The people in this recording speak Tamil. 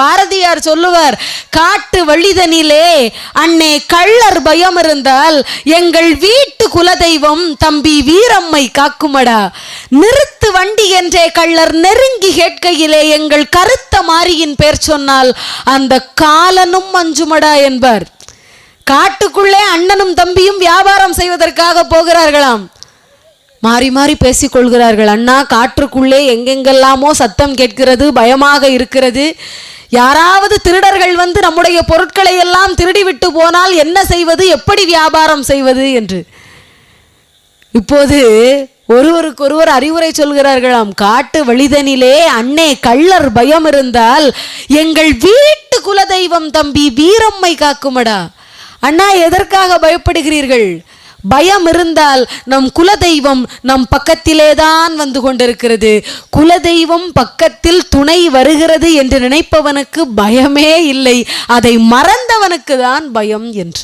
பாரதியார் சொல்லுவார் காட்டு வழிதனிலே அன்னே கள்ளர் பயம் இருந்தால் எங்கள் வீட்டு குலதெய்வம் தம்பி வீரம்மை காக்குமடா. நிறுத்து வண்டி என்றே கள்ளர் நெருங்கி கேட்கையிலே எங்கள் கருத்த மாரியின் பேர் சொன்னால் அந்த காலனும் அஞ்சுமடா என்பார். காட்டுக்குள்ளே அண்ணனும் தம்பியும் வியாபாரம் செய்வதற்காக போகிறார்களாம். மாறி மாறி பேசிக் கொள்கிறார்கள். அண்ணா காற்றுக்குள்ளே எங்கெங்கெல்லாமோ சத்தம் கேட்கிறது பயமாக இருக்கிறது. யாராவது திருடர்கள் வந்து நம்முடைய பொருட்களை எல்லாம் திருடிவிட்டு போனால் என்ன செய்வது? எப்படி வியாபாரம் செய்வது என்று. இப்போது ஒருவருக்கொருவர் அறிவுரை சொல்கிறார்களாம். காட்டு வழிதனிலே அண்ணே கள்ளர் பயம் இருந்தால் எங்கள் வீட்டு குலதெய்வம் தம்பி வீரம்மை காக்குமடா. அண்ணா எதற்காக பயப்படுகிறீர்கள்? பயம் இருந்தால் நம் குலதெய்வம் நம் பக்கத்திலே தான் வந்து கொண்டிருக்கிறது. குலதெய்வம் பக்கத்தில் துணை வருகிறது என்று நினைப்பவனுக்கு பயமே இல்லை. அதை மறந்தவனுக்கு தான் பயம் என்று.